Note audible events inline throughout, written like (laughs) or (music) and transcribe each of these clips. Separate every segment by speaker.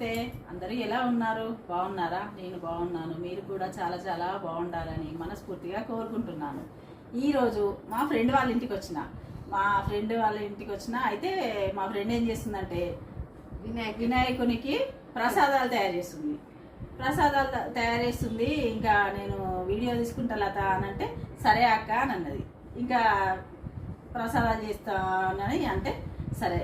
Speaker 1: నమస్తే. అందరూ ఎలా ఉన్నారు? బాగున్నారా? నేను బాగున్నాను. మీరు కూడా చాలా చాలా బాగుండాలని మనస్ఫూర్తిగా కోరుకుంటున్నాను. ఈరోజు మా ఫ్రెండ్ వాళ్ళ ఇంటికి వచ్చిన. మా ఫ్రెండ్ వాళ్ళ ఇంటికి వచ్చిన. అయితే మా ఫ్రెండ్ ఏం చేస్తుందంటే
Speaker 2: వినాయక
Speaker 1: వినాయకునికి ప్రసాదాలు తయారు చేస్తుంది. ప్రసాదాలు తయారు చేస్తుంది. ఇంకా నేను వీడియో తీసుకుంటా లత అని అంటే సరే అక్క అని అన్నది. ఇంకా ప్రసాదాలు చేస్తానని అంటే సరే.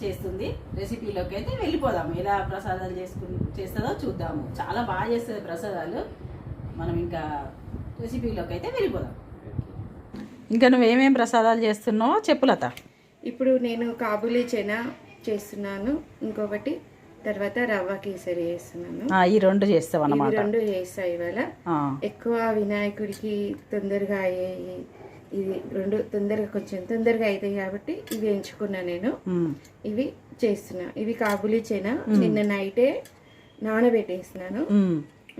Speaker 1: చేస్తుంది. రెసిపీలోకి అయితే వెళ్ళిపోదాం ఎలా ప్రసాదాలు చేసుకు చేస్తుందో చూద్దాము. చాలా బాగా చేస్తుంది ప్రసాదాలు. మనం ఇంకా రెసిపీలోకి అయితే వెళ్ళిపోదాం. ఇంకా నువ్వేమేం ప్రసాదాలు చేస్తున్నావో చెప్పు లత.
Speaker 2: ఇప్పుడు నేను కాబూలీ చెనా చేస్తున్నాను. ఇంకొకటి తర్వాత రవ్వ కేసరి చేస్తున్నాను.
Speaker 1: ఈ రెండు చేస్తావు
Speaker 2: ఇవి రెండు చేస్తా ఇవాళ. ఎక్కువ వినాయకుడికి తొందరగా అయ్యాయి ఇది రెండు తొందరగా కొంచెం తొందరగా అవుతాయి కాబట్టి ఇవి ఎంచుకున్నా నేను. ఇవి చేస్తున్నా. ఇవి కాబూలీ చెనా? నిన్న నైటే నానబెట్టేసినాను.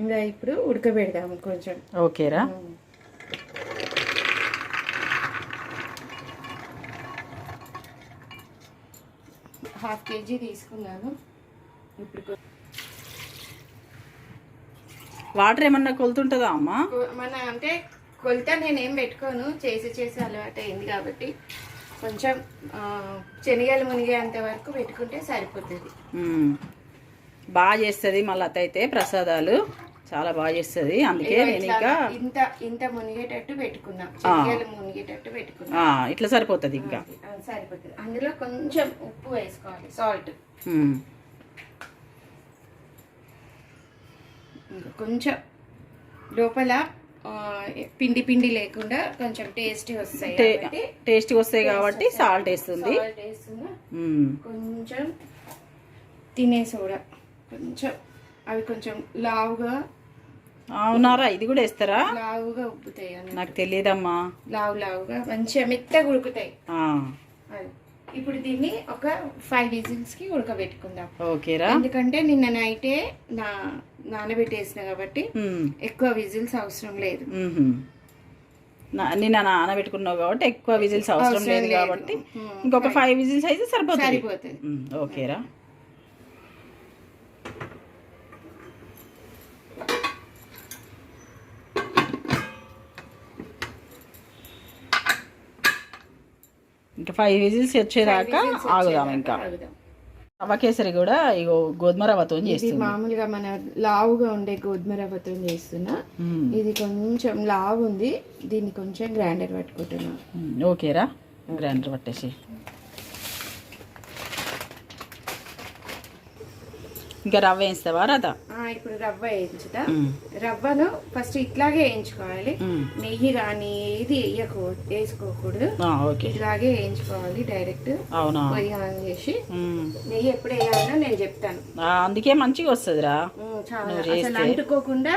Speaker 2: ఇంకా ఇప్పుడు ఉడకబెడదాము కొంచెం.
Speaker 1: ఓకేరా
Speaker 2: హాఫ్ కేజీ తీసుకున్నాను. ఇప్పుడు
Speaker 1: వాటర్ ఏమన్నా కొలుతుంటుందా అమ్మా?
Speaker 2: మన అంటే కొలత నేనేం పెట్టుకోను. చేసి చేసి అలవాటు అయింది కాబట్టి కొంచెం శనగలు మునిగేంత వరకు పెట్టుకుంటే సరిపోతుంది.
Speaker 1: బాగా చేస్తుంది మళ్ళీ అయితే ప్రసాదాలు. చాలా బాగా చేస్తుంది. అందుకే నేను ఇంకా
Speaker 2: ఇంత ఇంత మునిగేటట్టు పెట్టుకున్నా. శనగలు మునిగేటట్టు పెట్టుకున్నా.
Speaker 1: ఇట్లా సరిపోతుంది ఇంకా.
Speaker 2: సరిపోతుంది. అందులో కొంచెం ఉప్పు వేసుకోవాలి సాల్ట్. కొంచెం లోపల పిండి పిండి లేకుండా కొంచెం టేస్టీ వస్తాయి
Speaker 1: టే-
Speaker 2: కాబట్టి
Speaker 1: టేస్ట్గా వస్తాయి కాబట్టి సాల్ట్ వేస్తుంది.
Speaker 2: కొంచెం తినే సోడా. కొంచెం అవి కొంచెం లావుగా
Speaker 1: అవునారా? ఇది కూడా వేస్తారా?
Speaker 2: లావుగా ఉబ్బుతాయి
Speaker 1: నాకు తెలియదమ్మా.
Speaker 2: లావు లావుగా మంచిగా మెత్తగా ఉడుకుతాయి. ఇప్పుడు దీన్ని ఒక ఫైవ్ విజిల్స్కి ఉడకబెట్టుకుందాం
Speaker 1: ఓకేరా
Speaker 2: ఎందుకంటే నిన్న నైటే నా నానబెట్టేసిన కాబట్టి
Speaker 1: మ్మ్.
Speaker 2: ఎక్కువ విజిల్స్ అవసరం లేదు.
Speaker 1: నా- నిన్న నానబెట్టుకున్నావు కాబట్టి ఎక్కువ విజిల్స్ అవసరం లేదు. కాబట్టి
Speaker 2: మ్మ్.
Speaker 1: ఇంకొక ఫైవ్ విజిల్స్ అయితే సరిపోతుంది
Speaker 2: సరిపోతుంది.
Speaker 1: ఓకేరా ఇంకా ఫైవ్ విజిల్స్ వచ్చేదాకా ఆగుదాం ఇంకా. రవ్వ కేసరి కూడా ఇగో గోధుమ రవ్వతో చేస్తుంది.
Speaker 2: మామూలుగా మన లావుగా ఉండే గోధుమ రవ్వతో చేస్తున్నా. ఇది కొంచెం లావు ఉంది దీన్ని కొంచెం గ్రైండర్ పట్టుకుంటున్నా.
Speaker 1: ఓకేరా. గ్రైండర్ పట్టేసి ఇంకా రవ్వ వేస్తావా
Speaker 2: ఆ, ఇప్పుడు రవ్వ వేయించుదా రవ్వను ఫస్ట్ ఇట్లాగే వేయించుకోవాలి. నెయ్యి కానీ ఏది వేయకూ వేసుకోకూడదు. ఇట్లాగే వేయించుకోవాలి డైరెక్ట్.
Speaker 1: అవునా?
Speaker 2: పొయ్యి ఆన్ చేసి. నెయ్యి ఎప్పుడు వేయాలో నేను చెప్తాను.
Speaker 1: అందుకే మంచిగా వస్తుందిరా.
Speaker 2: అసలు
Speaker 1: చేస్తే.
Speaker 2: అంటుకోకుండా.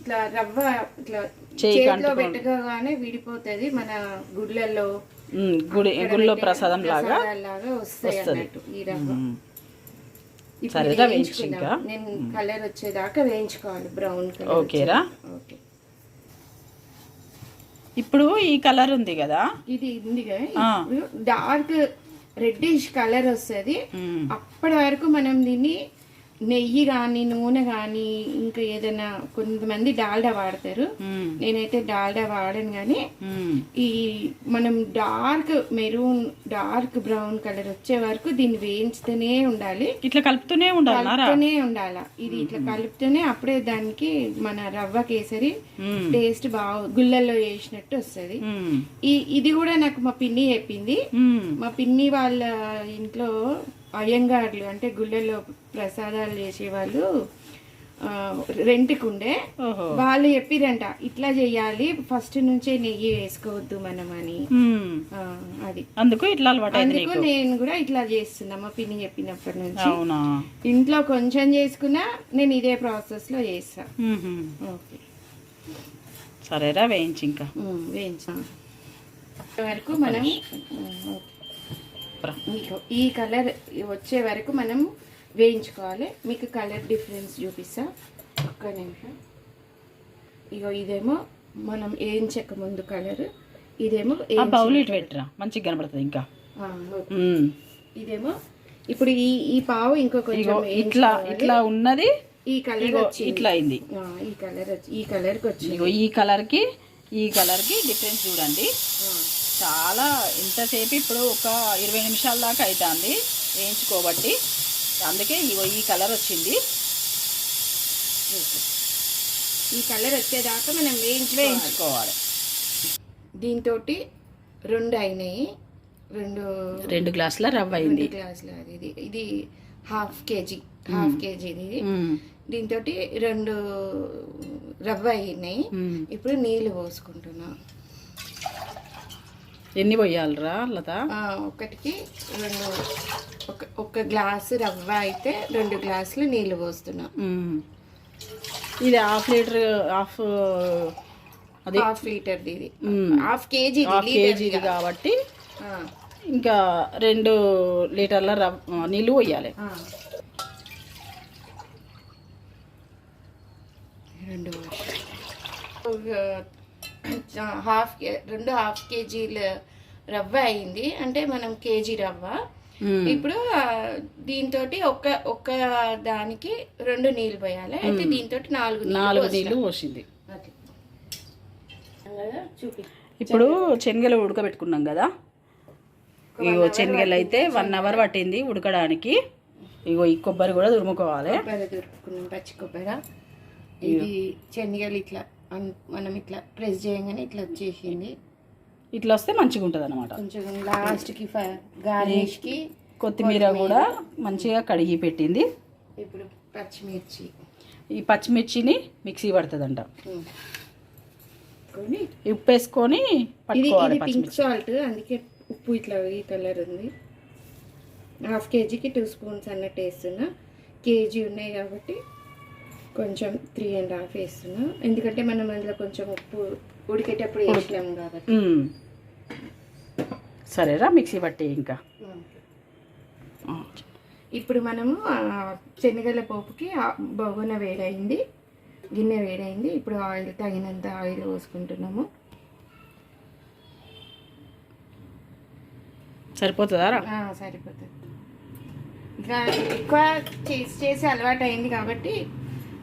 Speaker 2: ఇట్లా రవ్వ ఇట్లా చేతిలో పెట్టుకోగానే విడిపోతుంది. మన గుడ్లలో.
Speaker 1: గుడి గుడిలో ప్రసాదం లాగా
Speaker 2: లాగా వస్తాయి
Speaker 1: వస్తది.
Speaker 2: ఈ రవ్వ.
Speaker 1: సరేగా
Speaker 2: ఇది
Speaker 1: వేయించు
Speaker 2: వేయించుకుందాం.
Speaker 1: ఇంకా.
Speaker 2: నేను కలర్ వచ్చేదాకా వేయించుకోవాలి బ్రౌన్ కలర్
Speaker 1: ఓకేరా.
Speaker 2: ఓకే
Speaker 1: ఇప్పుడు ఈ కలర్ ఉంది కదా?
Speaker 2: ఇది ఉందిగా. డార్క్ రెడ్డిష్ కలర్ వస్తుంది. అప్పటి వరకు మనం దీన్ని నెయ్యి కానీ నూనె కానీ ఇంకా ఏదైనా కొంతమంది డాల్డా వాడతారు. నేనైతే డాల్డా వాడను కానీ. ఈ మనం dark maroon dark brown colour వచ్చే వరకు దీన్ని వేయించుతూనే ఉండాలి
Speaker 1: ఇట్లా కలుపుతూనే ఉండాలన్నారా
Speaker 2: కలుపుతూనే ఉండాల ఇది ఇట్లా కలుపుతూనే అప్పుడే దానికి మన రవ్వ కేసరి. టేస్ట్ బాగా గుళ్ళల్లో వేసినట్టు వస్తుంది. ఈ ఇది కూడా నాకు మా పిన్ని చెప్పింది. మా పిన్ని వాళ్ళ ఇంట్లో అయ్యంగార్లు అంటే గుళ్ళల్లో ప్రసాదాలు చేసేవాళ్ళు రెంట్కి ఉండే వాళ్ళు చెప్పిరంట ఇట్లా చేయాలి ఫస్ట్ నుంచే నెయ్యి వేసుకోవద్దు మనం అని. అది.
Speaker 1: అందుకు ఇట్లా
Speaker 2: అందుకు నేను కూడా ఇట్లా చేస్తున్నా మా పిన్ని చెప్పినప్పటి నుంచి. ఇంట్లో కొంచెం చేసుకున్నా నేను ఇదే ప్రాసెస్లో చేస్తా. ఓకే.
Speaker 1: సరేరా వేయించి ఇంకా.
Speaker 2: వేయించా. వరకు మనం ఉమ్,
Speaker 1: ప్ర-
Speaker 2: ఇగో ఈ కలర్ వచ్చే వరకు మనం వేయించుకోవాలి. మీకు కలర్ డిఫరెన్స్ చూపిస్తా. ఒక్క నిమిషం. ఇగో ఇదేమో మనం వేయించక ముందు కలర్. ఇదేమో
Speaker 1: బౌల్ ఇటు పెట్టరా? మంచిగా కనబడుతుంది ఇంకా.
Speaker 2: ఇదేమో ఇప్పుడు ఈ ఈ పావు ఇంకో కొంచెం
Speaker 1: ఇట్లా. ఇట్లా ఉన్నది.
Speaker 2: ఈ కలర్
Speaker 1: ఇట్లా అయింది.
Speaker 2: ఈ కలర్ వచ్చి ఈ కలర్కి వచ్చింది.
Speaker 1: ఈ కలర్కి ఈ కలర్కి డిఫరెన్స్ చూడండి. చాలా ఇంతసేపు ఇప్పుడు ఒక ఇరవై నిమిషాల దాకా అవుతుంది వేయించుకోబట్టి. అందుకే ఈ కలర్ వచ్చింది.
Speaker 2: ఈ కలర్ వచ్చేదాకా మనం వేయించి
Speaker 1: వేయించుకోవాలి.
Speaker 2: దీంతో రెండు అయినాయి. రెండు
Speaker 1: రెండు గ్లాసుల రవ్వ అయింది.
Speaker 2: గ్లాసులు అది ఇది ఇది హాఫ్ కేజీ హాఫ్ కేజీ ఇది. దీంతో రెండు రవ్వ అయినాయి. ఇప్పుడు నీళ్ళు పోసుకుంటున్నా.
Speaker 1: ఎన్ని పోయాలరా లత?
Speaker 2: ఒకటికి రెండు ఒక ఒక గ్లాసు రవ్వ అయితే రెండు గ్లాసులు నీళ్ళు పోస్తున్నా.
Speaker 1: ఇది హాఫ్ లీటర్ హాఫ్ అది?
Speaker 2: హాఫ్ లీటర్ది ఇది. హాఫ్ కేజీ
Speaker 1: హాఫ్ కేజీది కాబట్టి ఇంకా రెండు లీటర్ల రవ్వ నీళ్ళు పోయాలి.
Speaker 2: రెండు హాఫ్ కే- రెండు హాఫ్ కేజీల రవ్వ అయింది. అంటే మనం కేజీ రవ్వ. ఇప్పుడు దీంతో ఒక ఒక దానికి రెండు నీళ్ళు పోయాలి. అయితే దీంతో నాలుగు
Speaker 1: నాలుగు. నీళ్ళు పోసింది. ఇప్పుడు శనగలు ఉడకబెట్టుకున్నాం కదా. ఇగో శనగలు అయితే వన్ అవర్ పట్టింది ఉడకడానికి. ఇగో ఈ కొబ్బరి కూడా తురుముకోవాలి
Speaker 2: పచ్చి కొబ్బరి. ఇది శనగలు ఇట్లా మనం ఇట్లా ప్రెస్ చేయగానే ఇట్లా వచ్చేసింది.
Speaker 1: ఇట్లా వస్తే మంచిగా ఉంటుంది అనమాట
Speaker 2: కొంచెం లాస్ట్కి గార్నిష్కి
Speaker 1: కొత్తిమీర కూడా మంచిగా కడిగి పెట్టింది.
Speaker 2: ఇప్పుడు పచ్చిమిర్చి.
Speaker 1: ఈ పచ్చిమిర్చిని మిక్సీ పడుతుందంట. ఉప్పు వేసుకొని పట్టుకోవాలి
Speaker 2: పింక్ సాల్ట్ అందుకే ఉప్పు ఇట్లా ఈ కలర్ ఉంది. హాఫ్ కేజీకి టూ స్పూన్స్ అన్నట్టు వేస్తున్నా. కేజీ ఉన్నాయి కాబట్టి కొంచెం త్రీ అండ్ హాఫ్ వేస్తున్నా. ఎందుకంటే మనం అందులో కొంచెం ఉప్పు ఉడికేటప్పుడు వేసినాం కాబట్టి.
Speaker 1: సరేరా మిక్సీ పట్టి ఇంకా.
Speaker 2: ఇప్పుడు మనము శనగల పోపుకి బొగున వేడైంది. గిన్నె వేడైంది. ఇప్పుడు ఆయిల్ తగినంత ఆయిల్ పోసుకుంటున్నాము.
Speaker 1: సరిపోతుందా
Speaker 2: సరిపోతుంది. ఇంకా ఎక్కువ చేసి చేసి అలవాటు అయింది కాబట్టి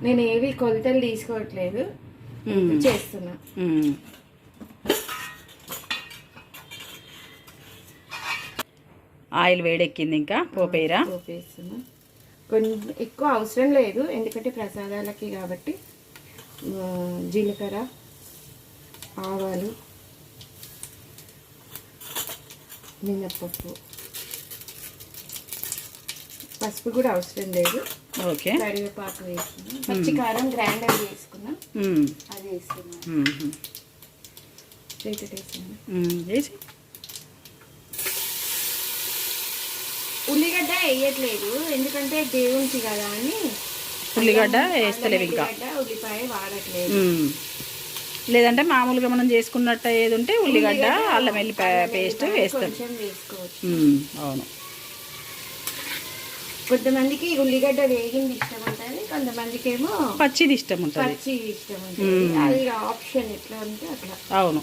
Speaker 2: నేను ఏవి కొలతలు తీసుకోవట్లేదు. చేస్తున్నా.
Speaker 1: ఆయిల్ వేడెక్కింది ఇంకా పోపేరా
Speaker 2: పోపేస్తున్నా. కొన్ని ఎక్కువ అవసరం లేదు ఎందుకంటే ప్రసాదాలకి కాబట్టి జీలకర్ర ఆవాలు మినప్పప్పు. పసుపు కూడా అవసరం లేదు.
Speaker 1: ఓకే.
Speaker 2: కరివేపాకు వేసుకున్నాం. పచ్చి కారం గ్రైండర్ వేసుకున్నాం
Speaker 1: మ్మ్.
Speaker 2: అది వేసుకున్నాం.
Speaker 1: వేసి
Speaker 2: ఉల్లిగడ్డ వేయట్లేదు. ఎందుకంటే దేవునికి కదా అని.
Speaker 1: ఉల్లిగడ్డ వేస్తలేవు ఇంకా.
Speaker 2: ఉల్లిపాయ వాడట్లేదు.
Speaker 1: లేదంటే మామూలుగా మనం చేసుకున్నట్టు ఏది ఉంటే ఉల్లిగడ్డ అల్లం వెల్లిపాయ పేస్ట్ వేస్తాం. అవును.
Speaker 2: కొంతమందికి ఉల్లిగడ్డ వేగింది ఇష్టం ఉంటుంది కొంతమందికి ఏమో
Speaker 1: పచ్చిది ఇష్టం ఉంటుంది
Speaker 2: పచ్చి ఇష్టం ఉంటుంది అది ఆప్షన్ ఎట్లా ఉంటే అట్లా
Speaker 1: అవును.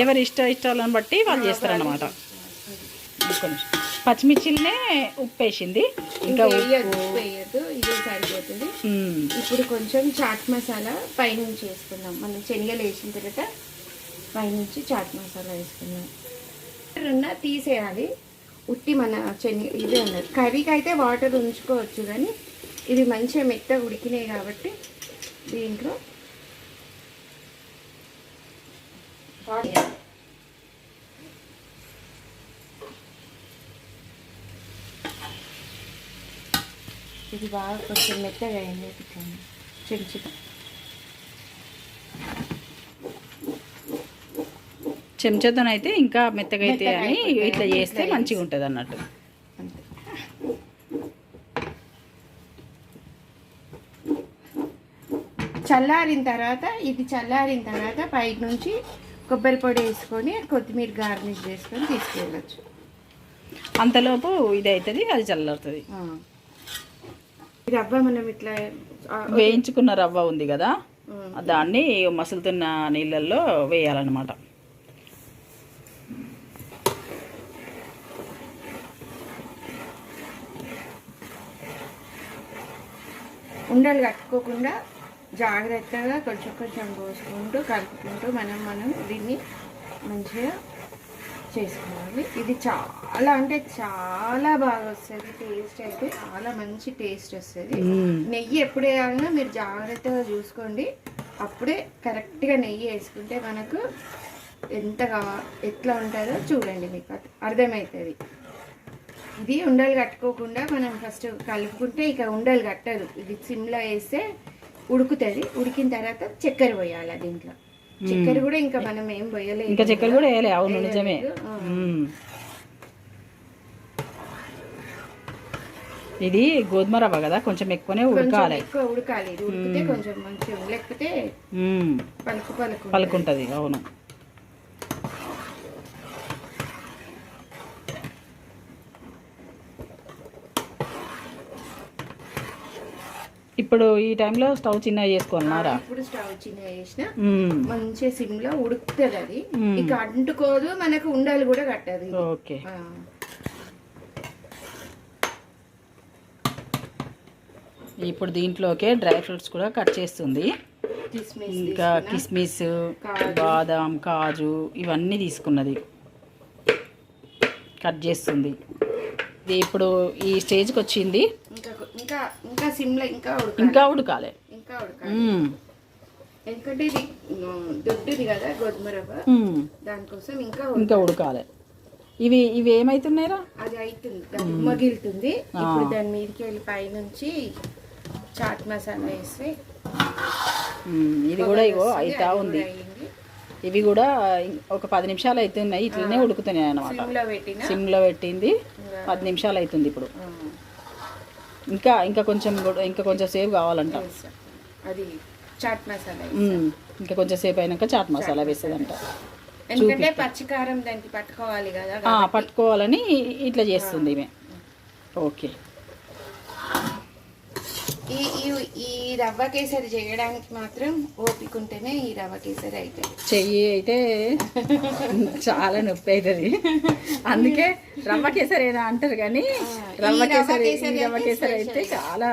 Speaker 1: ఎవరి ఇష్ట ఇష్టాలను బట్టి వాళ్ళు చేస్తారన్నమాట. పచ్చిమిర్చిలనే ఉప్పు వేసింది ఇంకా
Speaker 2: వేయద్దు వేయద్దు ఇది సరిపోతుంది. ఇప్పుడు కొంచెం చాట్ మసాలా పైనుంచి వేసుకుందాం. మనం శనగలు వేసిన తర్వాత పైనుంచి చాట్ మసాలా వేసుకుందాం. ఉన్న తీసేయాలి. ఉట్టి మన చెన్ని ఇదే ఉన్నది కర్రీకి అయితే వాటర్ ఉంచుకోవచ్చు కానీ ఇది మంచిగా మెత్తగా ఉడికినాయి కాబట్టి దీంట్లో ఇది బాగా కొంచెం మెత్తగా అయింది. ఇట్లా చిన్న చిన్న
Speaker 1: చెంచాతోనైతే ఇంకా మెత్తగా అయితే అని. ఇట్లా చేస్తే మంచిగా ఉంటుంది అన్నట్టు.
Speaker 2: చల్లారిన తర్వాత ఇది చల్లారిన తర్వాత పైన నుంచి కొబ్బరి పొడి వేసుకొని కొత్తిమీర గార్నిష్ చేసుకొని తీసుకెళ్ళచ్చు.
Speaker 1: అంతలోపు ఇది అవుతుంది అది చల్లారుతుంది
Speaker 2: రవ్వ మనం ఇట్లా
Speaker 1: వేయించుకున్న రవ్వ ఉంది కదా దాన్ని మసులుతున్న నీళ్ళల్లో వేయాలన్నమాట.
Speaker 2: ఉండలు కట్టుకోకుండా జాగ్రత్తగా కొంచెం కొంచెం పోసుకుంటూ కలుపుకుంటూ మనం మనం దీన్ని మంచిగా చేసుకోవాలి. ఇది చాలా అంటే చాలా బాగా వస్తుంది. టేస్ట్ అయితే చాలా మంచి టేస్ట్ వస్తుంది. నెయ్యి ఎప్పుడు వేయాలన్నా మీరు జాగ్రత్తగా చూసుకోండి. అప్పుడే కరెక్ట్గా నెయ్యి వేసుకుంటే మనకు ఎంత ఎట్లా ఉంటుందో చూడండి మీకు. అర్థ- అర్థమవుతుంది. ఇది ఉండలు కట్టుకోకుండా మనం ఫస్ట్ కలుపుకుంటే ఇక ఉండలు కట్టదు. ఇది సిమ్లో వేస్తే ఉడుకుతుంది. ఉడికిన తర్వాత చక్కెర పోయాలి దీంట్లో చక్కెర కూడా ఇంకా మనం ఏం పోయలేదు
Speaker 1: ఇంకా చక్కెర కూడా వేయలే. అవును నిజమే. ఇది గోధుమ రవ్వ కదా కొంచెం ఎక్కువనే ఉడకాలి.
Speaker 2: ఎక్కువ ఉడకాలి. ఉడికితే కొంచెం మంచిగా. లేకపోతే. పలుకు పలుకు.
Speaker 1: పలుకుంటది అవును. ఇప్పుడు ఈ టైంలో స్టవ్ చిన్నగా చేసుకోవాలన్నారా
Speaker 2: ఇప్పుడు స్టవ్ చిన్న
Speaker 1: మ్మ్.
Speaker 2: మంచిగా సిమ్లో ఉడుకుతుంది అది. ఇక అంటుకోదు మనకు ఉండాలి కూడా కట్టదు.
Speaker 1: ఓకే. ఇప్పుడు దీంట్లోకే డ్రై ఫ్రూట్స్ కూడా కట్ చేస్తుంది ఇంకా. కిస్మిస్. బాదం కాజు ఇవన్నీ తీసుకున్నది కట్ చేస్తుంది ఇది ఇప్పుడు ఈ స్టేజ్కి వచ్చింది.
Speaker 2: ఇంకా ఇంకా ఇంకా ఇంకా ఉడకాలి.
Speaker 1: ఇంకా ఉడకాలి.
Speaker 2: ఇంకా ఉడకాలి.
Speaker 1: మ్మ్.
Speaker 2: ఎందుకంటే ఇది దొడ్డుది కదా గోధుమ రవ్వ. దానికోసం ఇంకా
Speaker 1: ఇంకా ఉడకాలి. ఇవి ఇవి ఏమైతున్నాయిరా?
Speaker 2: అది అవుతుంది మగిలుతుంది. ఇప్పుడు దాని మీదకి వెళ్ళి పైనుంచి చాట్ మసాలా వేసి.
Speaker 1: ఇది కూడా ఇగో
Speaker 2: అది
Speaker 1: ఉంది. ఇవి కూడా ఒక పది నిమిషాలు అవుతున్నాయి ఇట్లనే ఉడుకుతున్నాయి అన్నమాట.
Speaker 2: సిమ్లో
Speaker 1: పెట్టింది పది నిమిషాలు అవుతుంది ఇప్పుడు. ఇంకా ఇంకా కొంచెం ఇంకా కొంచెం సేపు కావాలంట.
Speaker 2: అది చాట్ మసాలా.
Speaker 1: ఇంకా కొంచెం సేపు అయినాక చాట్ మసాలా వేస్తుందంట.
Speaker 2: ఎందుకంటే పచ్చికారం దానికి పట్టుకోవాలి కదా
Speaker 1: పట్టుకోవాలని ఇట్లా చేస్తుంది ఈమె. ఓకే.
Speaker 2: ఈ ఈ- రవ్వ కేసరి చేయడానికి మాత్రం ఓపిక ఉంటేనే ఈ రవ్వ కేసరి అవుతుంది
Speaker 1: చెయ్యి అయితే చాలా నొప్పి అవుతుంది. అందుకే రవ్వ కేసరేనా అంటారు కానీ రవ్వ కేసరి రవ్వ
Speaker 2: అయితే
Speaker 1: కేసరి అయితే. చాలా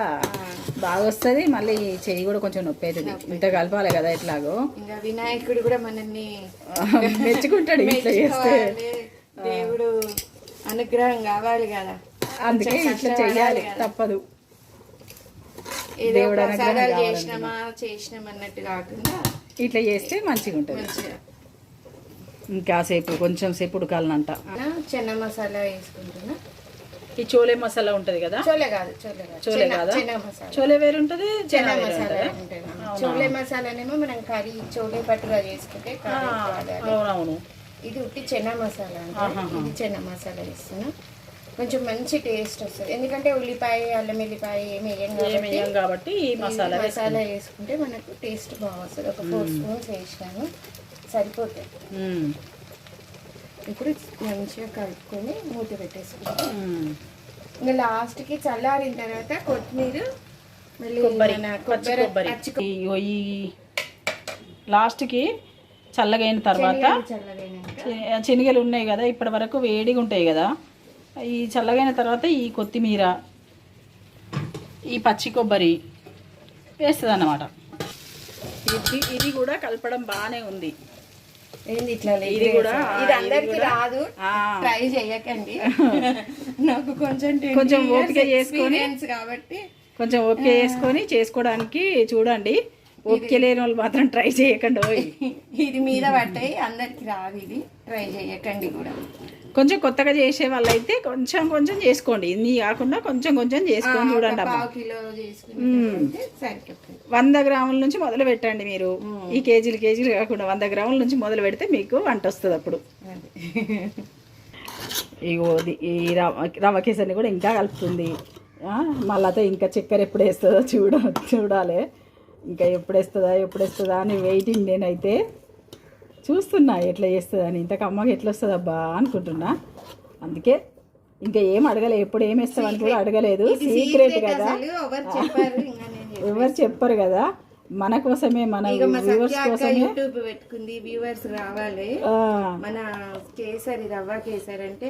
Speaker 1: బాగా వస్తుంది. మళ్ళీ చెయ్యి కూడా కొంచెం నొప్పి అవుతుంది. ఇంత కలపాలి కదా ఎట్లాగో.
Speaker 2: ఇంకా వినాయకుడు కూడా మనల్ని (laughs)
Speaker 1: మెచ్చుకుంటాడు ఇట్లా చేస్తే.
Speaker 2: దేవుడు అనుగ్రహం కావాలి కదా.
Speaker 1: అందుకే ఇట్లా చెయ్యాలి. తప్పదు.
Speaker 2: ఏదో ప్రసాదాలు. చేసినామా చేసినాం అన్నట్టు కాకుండా
Speaker 1: ఇట్లా చేస్తే మంచిగా ఉంటుంది
Speaker 2: మంచిగా.
Speaker 1: ఇంకాసేపు కొంచెం సేపు ఉడకాలనంట.
Speaker 2: చెన్న మసాలా వేసుకుంటున్నా.
Speaker 1: ఈ చోలే మసాలా ఉంటది కదా?
Speaker 2: చోలే కాదు చోలే కాదు.
Speaker 1: చోలే కాదా? చోలే వేరు ఉంటది
Speaker 2: చెన్న మసాలా? చోలే మసాలానేమో మనం కర్రీ చోలే పట్టుగా చేసుకుంటే
Speaker 1: అవునవును.
Speaker 2: ఇది ఉట్టి చెన్న మసాలా. ఇది చెన్న మసాలా వేస్తున్నా. కొంచెం మంచి టేస్ట్ వస్తుంది. ఎందుకంటే ఉల్లిపాయ అల్లం వెల్లిపాయ ఏమి వేయం కాబట్టి
Speaker 1: మసాలా
Speaker 2: మసాలా వేసుకుంటే. మనకు టేస్ట్ బాగా వస్తుంది ఒక ఫోర్ స్పూన్స్ వేసినాను. సరిపోతాయి.
Speaker 1: మ్మ్.
Speaker 2: ఇప్పుడు మంచిగా కలుపుకొని మూత పెట్టేసుకుంటాం. ఇంకా లాస్ట్కి చల్లారిన తర్వాత కొత్తిమీర
Speaker 1: కొబ్బరి లాస్ట్కి చల్లగైన తర్వాత శనగలు ఉన్నాయి కదా ఇప్పటి వరకు వేడిగా ఉంటాయి కదా. ఈ చల్లగైన తర్వాత ఈ కొత్తిమీర ఈ పచ్చి కొబ్బరి వేస్తుంది అన్నమాట ఇది ఇది కూడా కలపడం బాగానే ఉంది
Speaker 2: ఏంది ఇట్లా
Speaker 1: ఇది కూడా,
Speaker 2: ఇది అందరికి. రాదు. ట్రై చేయకండి (laughs) నాకు కొంచెం
Speaker 1: కొంచెం ఓపిక చేసుకొని.
Speaker 2: కాబట్టి
Speaker 1: కొంచెం ఓపిక చేసుకొని చేసుకోవడానికి చూడండి ఓపిక లేని వాళ్ళు మాత్రం ట్రై చేయకండి
Speaker 2: ఇది మీద పట్టాయి అందరికి రాదు ఇది. ట్రై చేయకండి కూడా.
Speaker 1: కొంచెం కొత్తగా చేసే వాళ్ళైతే కొంచెం కొంచెం చేసుకోండి. ఇన్ని కాకుండా కొంచెం కొంచెం చేసుకొని చూడండి వంద గ్రాముల నుంచి మొదలు పెట్టండి మీరు. ఈ కేజీలు కేజీలు కాకుండా వంద గ్రాముల నుంచి మొదలు పెడితే మీకు వంట వస్తుంది అప్పుడు. ఇగో ఇది- ఈ రవ రవ్వ కేసరిని కూడా ఇంకా కలుపుతుంది. మళ్ళా ఇంకా చక్కెర ఎప్పుడు వేస్తుందో చూడ చూడాలి. ఇంకా ఎప్పుడు వేస్తుందా ఎప్పుడు వేస్తుందా అని వెయిటింగ్ నేనైతే చూస్తున్నా ఎట్లా చేస్తుందని. ఇంతకు అమ్మకి ఎట్లా వస్తుంది అబ్బా అనుకుంటున్నా. అందుకే ఇంకా ఏం అడగలే ఎప్పుడు ఏం వేస్తామని కూడా అడగలేదు. సీక్రెట్ కదా.
Speaker 2: ఎవరు చెప్పారు
Speaker 1: కదా. మన కోసమే మన వ్యూవర్స్ కోసమే.
Speaker 2: యూట్యూబ్ పెట్టుకుంది వ్యూవర్స్ రావాలి. మన కేసరి రవ్వ కేసరి అంటే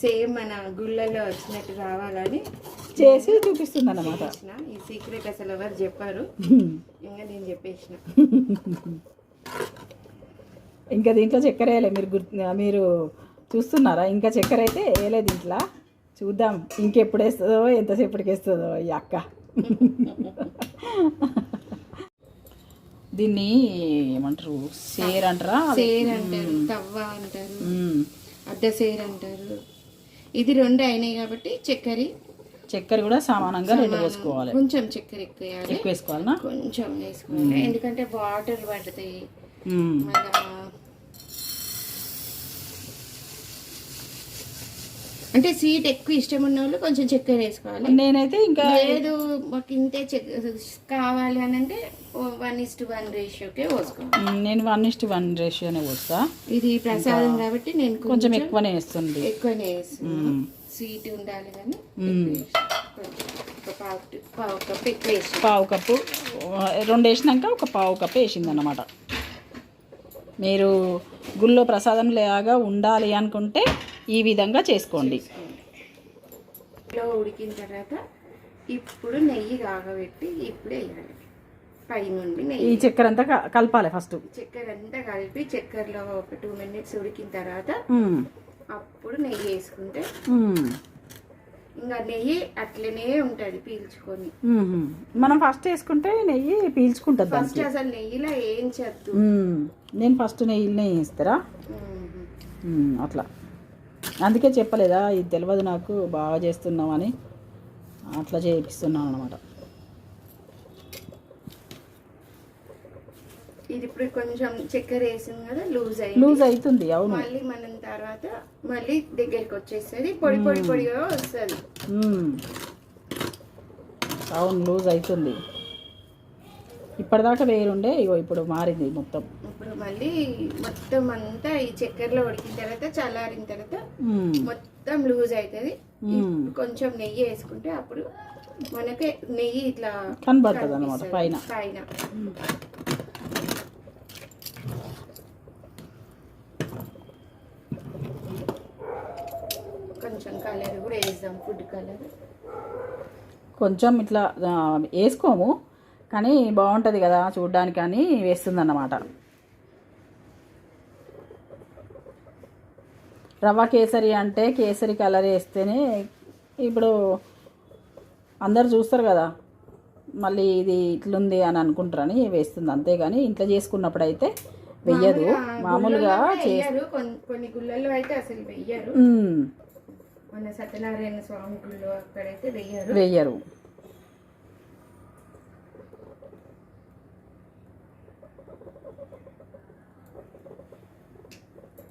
Speaker 2: సేమ్ మన గుళ్ళల్లో వచ్చినట్టు రావాలని
Speaker 1: చేసి చూపిస్తుంది అన్నమాట
Speaker 2: చేసిన. ఈ సీక్రెట్ అసలు ఎవరు చెప్పారు? ఇంకా నేను చెప్పేసిన.
Speaker 1: ఇంకా దీంట్లో చక్కెర వేయలే మీరు గుర్తు మీరు చూస్తున్నారా? ఇంకా చక్కెర అయితే వేయలేదు దీంట్లో. చూద్దాం. ఇంకెప్పుడు వేస్తుందో ఎంతసేపటికి వేస్తుందో ఈ అక్క. దీన్ని ఏమంటారు? సేర్ అంటారా?
Speaker 2: సేర్ అంటారు తవ్వ అంటారు
Speaker 1: మ్మ్.
Speaker 2: అడ్డ సేర్ అంటారు. ఇది రెండు అయినాయి కాబట్టి చక్కెర
Speaker 1: చక్కెర కూడా సమానంగా రెండు పోసుకోవాలి
Speaker 2: కొంచెం చక్కెర ఎక్కువ
Speaker 1: ఎక్కువ వేసుకోవాలనా
Speaker 2: కొంచెం వేసుకోవాలి. ఎందుకంటే వాటర్ పడతాయి. అంటే స్వీట్ ఎక్కువ ఇష్టం ఉన్న వాళ్ళు కొంచెం చక్కెర వేసుకోవాలి.
Speaker 1: నేనైతే ఇంకా
Speaker 2: లేదు మాకు ఇంతే కావాలి అని అంటే వన్ ఇస్ టు వన్ రేషియోకే పోసుకోవాలి.
Speaker 1: నేను వన్ ఇస్ట్ వన్ రేషియోనే పోస్తా.
Speaker 2: ఇది ప్రసాదం కాబట్టి నేను
Speaker 1: కొంచెం ఎక్కువనే వేస్తుంది.
Speaker 2: ఎక్కువనే వేస్తున్నాను
Speaker 1: మ్మ్.
Speaker 2: స్వీట్ ఉండాలి కానీ పావు టు- పావు
Speaker 1: కప్పు. రెండు వేసినాక ఒక పావు కప్పు వేసింది అన్నమాట మీరు గుళ్ళో ప్రసాదం లాగా ఉండాలి అనుకుంటే ఈ విధంగా చేసుకోండి.
Speaker 2: ఉడికిన తర్వాత ఇప్పుడు నెయ్యి కాగబెట్టి ఇప్పుడు వేయాలి. పైనుండి
Speaker 1: ఈ
Speaker 2: నెయ్యి.
Speaker 1: చక్కెర అంతా కలపాలి ఫస్ట్.
Speaker 2: చక్కెర అంతా కలిపి చక్కెరలో ఒక టూ మినిట్స్ ఉడికిన తర్వాత అప్పుడు నెయ్యి వేసుకుంటే ఇంకా నెయ్యి అట్లనే ఉంటుంది పీల్చుకొని.
Speaker 1: మనం ఫస్ట్ వేసుకుంటే నెయ్యి పీల్చుకుంటుంది
Speaker 2: ఫస్ట్ అసలు నెయ్యిలో ఏం చేద్దు.
Speaker 1: నేను ఫస్ట్ నెయ్యినే వేస్తారా? అట్లా. అందుకే చెప్పలేదా ఇది తెలియదు నాకు బాగా చేస్తున్నామని అట్లా చేపిస్తున్నాను అనమాట
Speaker 2: ఇది ఇప్పుడు కొంచెం చక్కెర వేసింది కదా లూజ్ అయింది.
Speaker 1: లూజ్ అవుతుంది అవును.
Speaker 2: మళ్ళీ మనం తర్వాత మళ్ళీ దగ్గరికి వచ్చేస్తుంది. పొడి పొడి పొడిగా వస్తుంది.
Speaker 1: అవును లూజ్ అవుతుంది ఇప్పటిదాకా వేరుండే ఇగో ఇప్పుడు మారింది మొత్తం.
Speaker 2: ఇప్పుడు మళ్ళీ మొత్తం అంతా ఈ చక్కెరలో ఉడికిన తర్వాత చల్లారిన తర్వాత. మొత్తం లూజ్ అవుతుంది. కొంచెం నెయ్యి వేసుకుంటే అప్పుడు మనకి నెయ్యి ఇట్లా
Speaker 1: కనబడుతుంది అనమాట పైన.
Speaker 2: పైన. కొంచెం కలర్ కూడా వేద్దాం ఫుడ్ కలర్.
Speaker 1: కొంచెం ఇట్లా వేసుకోము కానీ బాగుంటుంది కదా చూడ్డానికి అని వేస్తుంది అన్నమాట రవ్వ కేసరి అంటే కేసరి కలర్ వేస్తేనే ఇప్పుడు అందరు చూస్తారు కదా మళ్ళీ ఇది ఇట్లుంది అని అనుకుంటారని వేస్తుంది. అంతేగాని ఇంట్లో చేసుకున్నప్పుడు అయితే వెయ్యదు. మామూలుగా
Speaker 2: కొన్ని గుళ్ళల్లో అయితే అసలు వెయ్యరు. మన సత్యనారాయణ స్వామి గుళ్ళో అక్కడైతే వెయ్యరు.
Speaker 1: వెయ్యరు.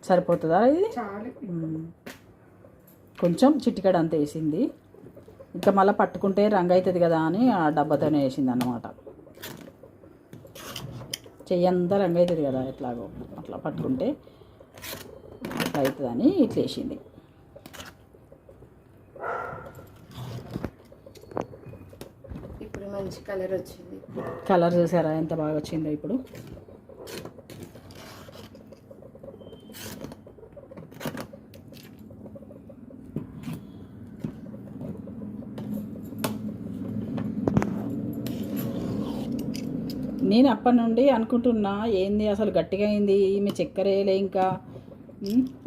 Speaker 1: సరిపోతుందా ఇది. కొంచెం చిటికడ అంత వేసింది. ఇంకా మళ్ళీ పట్టుకుంటే రంగు అవుతుంది కదా అని ఆ డబ్బాతోనే వేసింది అన్నమాట. చెయ్యంతా రంగు అవుతుంది కదా ఎట్లాగో అట్లా పట్టుకుంటే అట్లా అవుతుందని ఇట్లా వేసింది.
Speaker 2: ఇప్పుడు మంచి కలర్ వచ్చింది.
Speaker 1: కలర్ చూసారా? ఎంత బాగా వచ్చిందో ఇప్పుడు. నేను అప్పటి నుండి అనుకుంటున్నా ఏంది అసలు గట్టిగా అయింది? ఈమె చక్కెర వేయలే ఇంకా.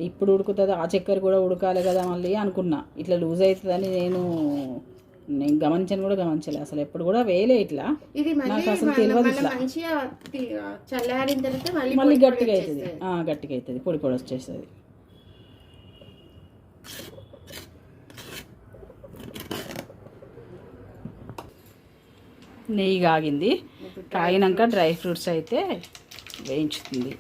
Speaker 1: ఇప్పుడు ఉడుకుతుంది? ఆ చక్కెర కూడా ఉడకాలి కదా మళ్ళీ అనుకున్నా. ఇట్లా లూజ్ అవుతుందని నేను నేను గమనించను కూడా గమనించలే. అసలు ఎప్పుడు కూడా వేయలే ఇట్లా. నాకు అసలు తెలియదు ఇట్లా.
Speaker 2: మళ్ళీ
Speaker 1: గట్టిగా అవుతుంది. గట్టిగా అవుతుంది. పొడి పొడి వచ్చేస్తుంది. నెయ్యి కాగింది. కాగినాక డ్రై ఫ్రూట్స్ అయితే వేయించుతుంది.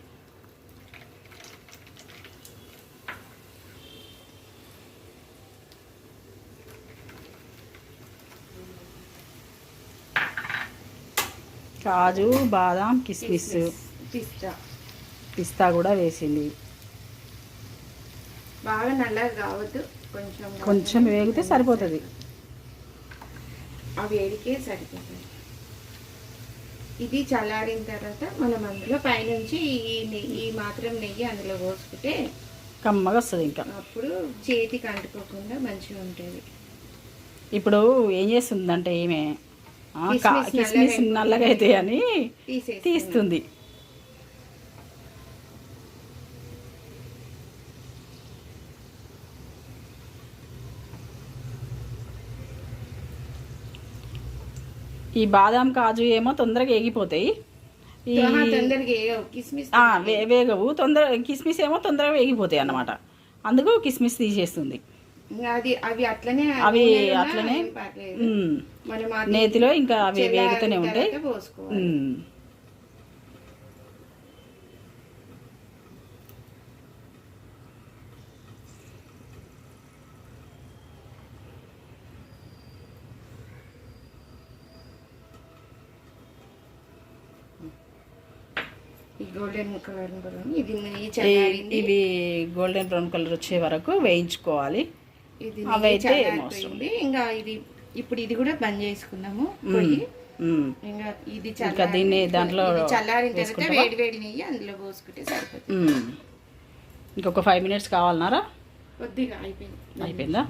Speaker 1: కాజు బాదాం కిస్మిస్.
Speaker 2: పిస్తా.
Speaker 1: పిస్తా కూడా వేసింది.
Speaker 2: బాగా నల్లగా కావద్దు కొంచెం
Speaker 1: కొంచెం వేగితే సరిపోతుంది.
Speaker 2: ఆ వేడికే సరిపోతుంది. ఇది చల్లారిన తర్వాత మనం అందులో పైనుంచి ఈ నెయ్యి ఈ మాత్రం నెయ్యి అందులో పోసుకుంటే
Speaker 1: కమ్మగా వస్తుంది ఇంకా.
Speaker 2: అప్పుడు చేతికి అంటుకోకుండా మంచిగా ఉంటుంది.
Speaker 1: ఇప్పుడు ఏం చేస్తుందంటే కా-
Speaker 2: కిస్మిస్ నల్లగా
Speaker 1: అవుతాయని
Speaker 2: తీసేసి
Speaker 1: తీస్తుంది. ఈ బాదాం కాజు ఏమో తొందరగా ఈ వే- వేగవు. తొందర కిస్మిస్ ఏమో తొందరగా వేగిపోతాయి అన్నమాట. అందుకు కిస్మిస్ తీసేస్తుంది.
Speaker 2: అది అవి అట్లనే
Speaker 1: అవి అట్లనే నేతిలో ఇంకా అవి వేగుతూనే ఉంటాయి.
Speaker 2: గోల్డెన్ కలర్ ఇది
Speaker 1: గోల్డెన్ బ్రౌన్ కలర్ వచ్చే వరకు వేయించుకోవాలి.
Speaker 2: ఇది
Speaker 1: అవి
Speaker 2: నెయ్యి
Speaker 1: అయితే
Speaker 2: చల్లారిపోయింది ఇంకా ఇది ఇప్పుడు ఇది కూడా బంద్
Speaker 1: ఉమ్.
Speaker 2: ఇంకా ఇది
Speaker 1: ఇంకా దీన్ని దాంట్లో
Speaker 2: చల్లారిన తర్వాత? వేడి వేడి నెయ్యి అందులో పోసుకుంటే సరిపోతుంది.
Speaker 1: ఇంకొక ఫైవ్ మినిట్స్ కావాలన్నారా?
Speaker 2: కొద్దిగా అయిపోయింది.
Speaker 1: అయిపోయిందా.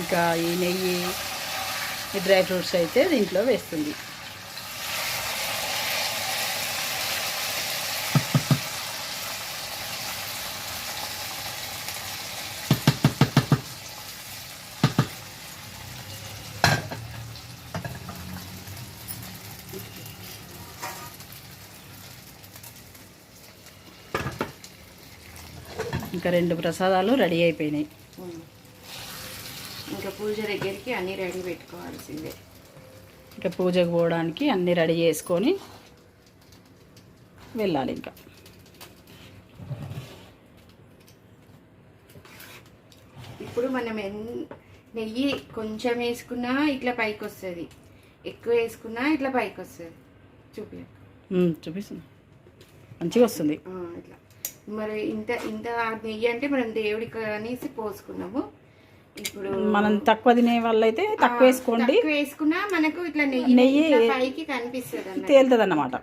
Speaker 1: ఇంకా ఈ నెయ్యి ఈ డ్రై ఫ్రూట్స్ అయితే దీంట్లో వేస్తుంది. ఇంకా రెండు ప్రసాదాలు రెడీ అయిపోయినాయి.
Speaker 2: ఇంకా పూజ దగ్గరికి అన్ని రెడీ పెట్టుకోవాల్సిందే.
Speaker 1: ఇంకా పూజకు పోవడానికి అన్నీ రెడీ చేసుకొని వెళ్ళాలి ఇంకా.
Speaker 2: ఇప్పుడు మనం ఎన్ నెయ్యి కొంచెం వేసుకున్నా ఇట్లా పైకి వస్తుంది ఎక్కువ వేసుకున్నా ఇట్లా పైకి వస్తుంది చూపి
Speaker 1: చూపిస్తుంది మంచిగా వస్తుంది.
Speaker 2: ఇట్లా. మరి ఇంత ఇంత నెయ్యి అంటే మనం దేవుడికి అనేసి పోసుకున్నాము. ఇప్పుడు
Speaker 1: మనం తక్కువ తినే వాళ్ళైతే తక్కువ వేసుకోండి.
Speaker 2: వేసుకున్నా మనకు ఇట్లా నెయ్యి
Speaker 1: నెయ్యి
Speaker 2: పైకి కనిపిస్తుంది
Speaker 1: తేలుతుంది అన్నమాట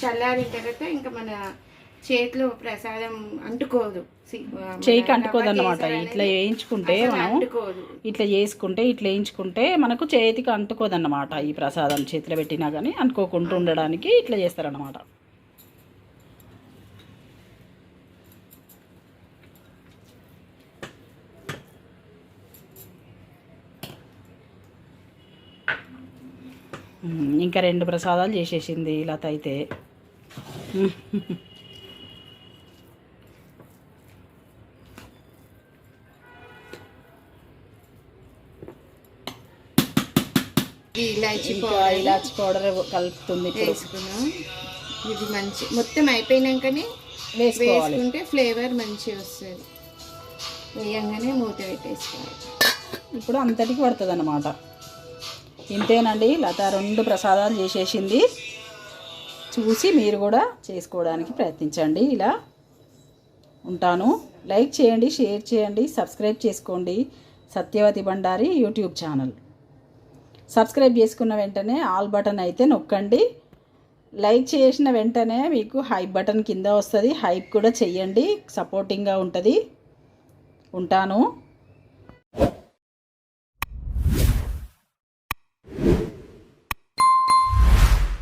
Speaker 2: చల్లారిన తర్వాత ఇంకా మన చేతిలో ప్రసాదం అంటుకోదు.
Speaker 1: చేయికి అంటుకోదు
Speaker 2: కేసరి
Speaker 1: ఇట్లా వేయించుకుంటే మనం
Speaker 2: అంటుకోదు.
Speaker 1: ఇట్లా చేసుకుంటే ఇట్లా వేయించుకుంటే మనకు చేతికి అంటుకోదన్నమాట ఈ ప్రసాదం చేతిలో పెట్టినా కానీ అనుకోకుండా ఉండడానికి ఇట్లా చేస్తారన్నమాట. ఉమ్, ఇంకా రెండు ప్రసాదాలు చేసేసింది లత అయితే.
Speaker 2: ఇలాచి పౌడర్.
Speaker 1: ఇలాచి పౌడర్ కలుపుతుంది
Speaker 2: వేసుకున్నాం. ఇది మంచి మొత్తం అయిపోయినాకనే వేసుకుంటే ఫ్లేవర్ మంచిగా వస్తుంది. వేయంగానే మూత పెట్టేసుకోవాలి.
Speaker 1: ఇప్పుడు అంతటికి పడుతుంది అన్నమాట ఇంతేనండి లత రెండు ప్రసాదాలు చేసేసింది. చూసి మీరు కూడా చేసుకోవడానికి ప్రయత్నించండి. ఇలా ఉంటాను. లైక్ చేయండి షేర్ చేయండి సబ్స్క్రైబ్ చేసుకోండి. Satyavathi Bandari YouTube channel. Subscribe చేసుకున్న వెంటనే ఆల్ బటన్ అయితే నొక్కండి. లైక్ చేసిన వెంటనే మీకు హైప్ బటన్ కింద వస్తుంది. హైప్ కూడా చెయ్యండి. సపోర్టింగ్గా ఉంటుంది. ఉంటాను.